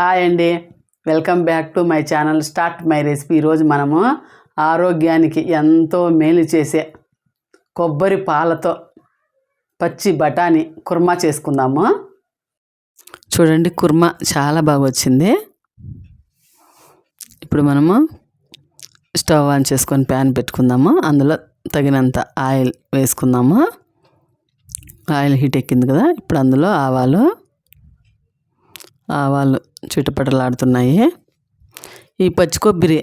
Hi అండి. Welcome back to my channel start my recipe. ఈరోజు మనము ఆరోగ్యానికి ఎంతో మేలు చేసే కొబ్బరి పాలతో పచ్చి బఠానీ కుర్మా చేసుకుందాము. చూడండి కుర్మా చాలా బాగా వచ్చింది. ఇప్పుడు మనము స్టవ్ ఆన్ చేసుకొని ప్యాన్ పెట్టుకుందాము. అందులో తగినంత ఆయిల్ వేసుకుందాము. ఆయిల్ హీట్ ఎక్కింది కదా ఇప్పుడు అందులో ఆవాలు ఆవాలు చిటపటలాడుతున్నాయి ఈ పచ్చి కొబ్బరి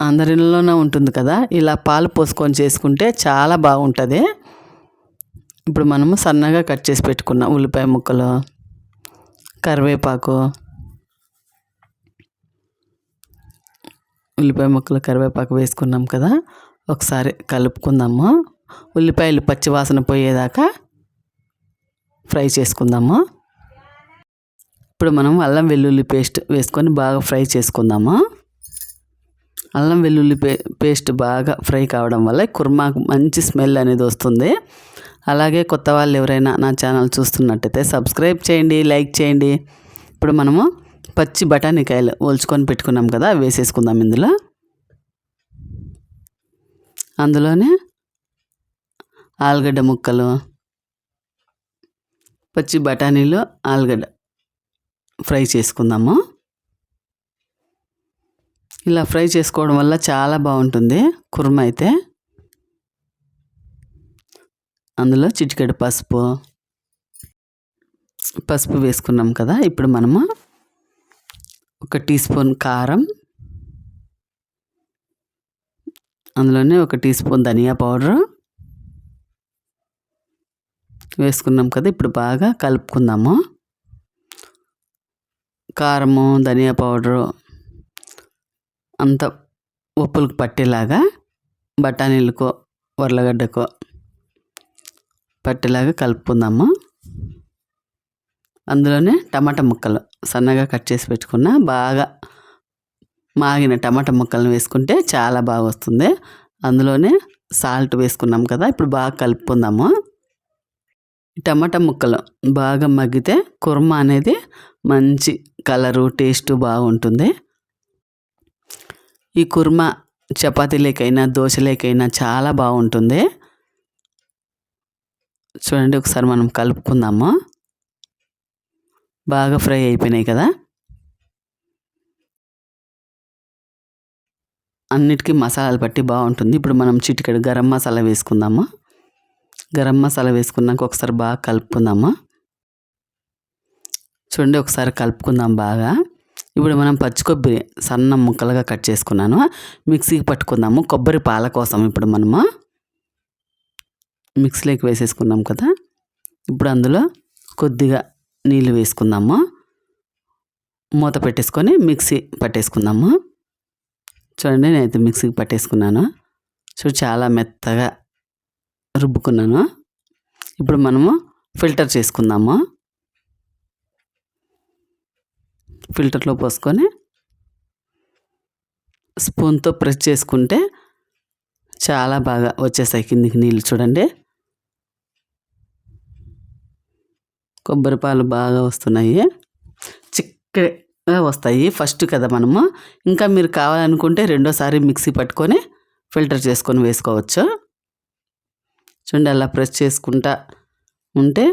అందరిలోనే ఉంటుంది కదా ఇలా పాలు పోసుకొని చేసుకుంటే చాలా బాగుంటుంది. ఇప్పుడు మనము సన్నగా కట్ చేసి పెట్టుకున్న ఉల్లిపాయ ముక్కలు కరివేపాకు ఉల్లిపాయ ముక్కలు కరివేపాకు వేసుకున్నాం కదా ఒకసారి కలుపుకుందాము. ఉల్లిపాయలు పచ్చి వాసన పోయేదాకా ఫ్రై చేసుకుందాము. ఇప్పుడు మనం అల్లం వెల్లుల్లి పేస్ట్ వేసుకొని బాగా ఫ్రై చేసుకుందాము? అల్లం వెల్లుల్లి పే పేస్ట్ బాగా ఫ్రై కావడం వల్ల కుర్మాకు మంచి స్మెల్ అనేది వస్తుంది. అలాగే కొత్త వాళ్ళు ఎవరైనా నా ఛానల్ చూస్తున్నట్టయితే సబ్స్క్రైబ్ చేయండి లైక్ చేయండి. ఇప్పుడు మనము పచ్చి బఠానీకాయలు ఒలుచుకొని పెట్టుకున్నాం కదా అవి వేసేసుకుందాం ఇందులో. అందులోనే ఆలుగడ్డ ముక్కలు పచ్చి బఠానీలు ఆలుగడ్డ ఫ్రై చేసుకుందాము. ఇలా ఫ్రై చేసుకోవడం వల్ల చాలా బాగుంటుంది. కుర్మ అయితే. అందులో చిటికెడు పసుపు. పసుపు వేసుకున్నాం కదా ఇప్పుడు మనము ఒక టీ స్పూన్ కారం. అందులోనే ఒక టీ స్పూన్ ధనియా పౌడర్. వేసుకున్నాం కదా ఇప్పుడు బాగా కలుపుకుందాము. కారము ధనియా పౌడరు అంత ఉప్పులకు పట్టేలాగా బఠానీలకో ఉర్లగడ్డకో పట్టేలాగా కలుపుకుందాము. అందులోనే టమాటా ముక్కలు సన్నగా కట్ చేసి పెట్టుకున్న బాగా మాగిన టమాటా ముక్కలను వేసుకుంటే చాలా బాగా వస్తుంది. అందులోనే సాల్ట్ వేసుకున్నాం కదా ఇప్పుడు బాగా కలుపుకుందాము. టమాటా ముక్కలు బాగా మగ్గితే కుర్మ అనేది మంచి కలరు టేస్ట్ బాగుంటుంది. ఈ కుర్మ చపాతీలేకైనా దోశలేకైనా చాలా బాగుంటుంది. చూడండి ఒకసారి మనం కలుపుకుందాము. బాగా ఫ్రై అయిపోయినాయి కదా. అన్నిటికీ మసాలాలు పట్టి బాగుంటుంది. ఇప్పుడు మనం చిటికెడు గరం మసాలా వేసుకుందాము. గరం మసాలా వేసుకున్నాక ఒకసారి బాగా కలుపుకుందాము. చూడండి ఒకసారి కలుపుకుందాం బాగా. ఇప్పుడు మనం పచ్చి కొబ్బరి సన్న ముక్కలుగా కట్ చేసుకున్నాను. మిక్సీకి పట్టుకుందాము. కొబ్బరి పాల కోసం ఇప్పుడు మనము మిక్సీలోకి వేసేసుకున్నాం కదా. ఇప్పుడు అందులో కొద్దిగా నీళ్ళు వేసుకుందాము. మూత పెట్టేసుకొని మిక్సీ పట్టేసుకుందాము. చూడండి నేనైతే మిక్సీకి పట్టేసుకున్నాను. చూడు చాలా మెత్తగా రుబ్బుకున్నాను. ఇప్పుడు మనము ఫిల్టర్ చేసుకుందాము. ఫిల్టర్లో పోసుకొని స్పూన్తో ప్రెస్ చేసుకుంటే చాలా బాగా వచ్చేసాయి కిందికి నీళ్ళు చూడండి. కొబ్బరి పాలు బాగా వస్తున్నాయి. చిక్కగా వస్తాయి ఫస్ట్ కదా మనము. ఇంకా మీరు కావాలనుకుంటే రెండోసారి మిక్సీ పట్టుకొని ఫిల్టర్ చేసుకొని వేసుకోవచ్చు. చూడండి అలా ప్రెస్ చేసుకుంటా ఉంటే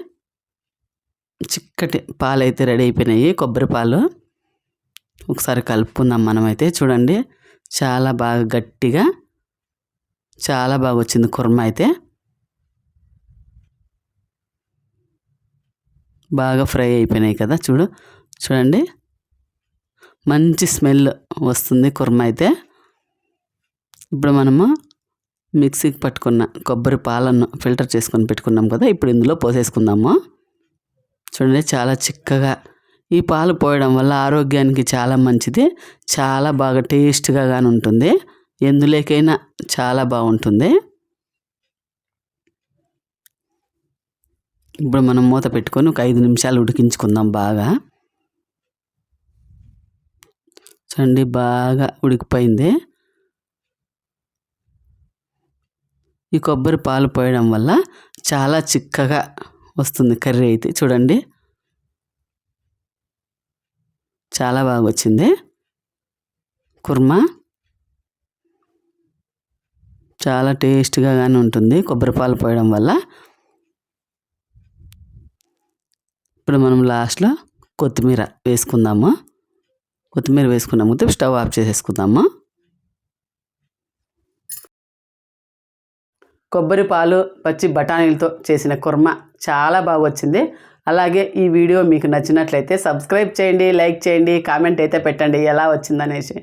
చిక్కటి పాలు అయితే రెడీ అయిపోయినాయి కొబ్బరి పాలు ఒకసారి కలుపుకుందాం మనమైతే. చూడండి చాలా బాగా గట్టిగా చాలా బాగా వచ్చింది కుర్మ అయితే. బాగా ఫ్రై అయిపోయినాయి కదా చూడు. చూడండి మంచి స్మెల్ వస్తుంది కుర్మ అయితే. ఇప్పుడు మనము మిక్సీకి పట్టుకున్న కొబ్బరి పాలను ఫిల్టర్ చేసుకొని పెట్టుకున్నాం కదా ఇప్పుడు ఇందులో పోసేసుకుందాము. చూడండి చాలా చిక్కగా ఈ పాలు పోయడం వల్ల ఆరోగ్యానికి చాలా మంచిది చాలా బాగా టేస్ట్గా కానీ ఉంటుంది. ఎందులోకైనా చాలా బాగుంటుంది. ఇప్పుడు మనం మూత పెట్టుకొని ఒక ఐదు నిమిషాలు ఉడికించుకుందాం బాగా. చూడండి బాగా ఉడికిపోయింది. ఈ కొబ్బరి పాలు పోయడం వల్ల చాలా చిక్కగా వస్తుంది కర్రీ అయితే. చూడండి చాలా బాగా వచ్చింది కుర్మా. చాలా టేస్ట్గా కానీ ఉంటుంది కొబ్బరిపాలు పోయడం వల్ల. ఇప్పుడు మనం లాస్ట్లో కొత్తిమీర వేసుకుందాము. కొత్తిమీర వేసుకున్నాము స్టవ్ ఆఫ్ చేసేసుకుందాము. కొబ్బరి పాలు పచ్చి బఠానీలతో చేసిన కుర్మ చాలా బాగా వచ్చింది అలాగే ఈ వీడియో మీకు నచ్చినట్లయితే సబ్స్క్రైబ్ చేయండి లైక్ చేయండి కామెంట్ అయితే పెట్టండి ఎలా వచ్చిందనేసి.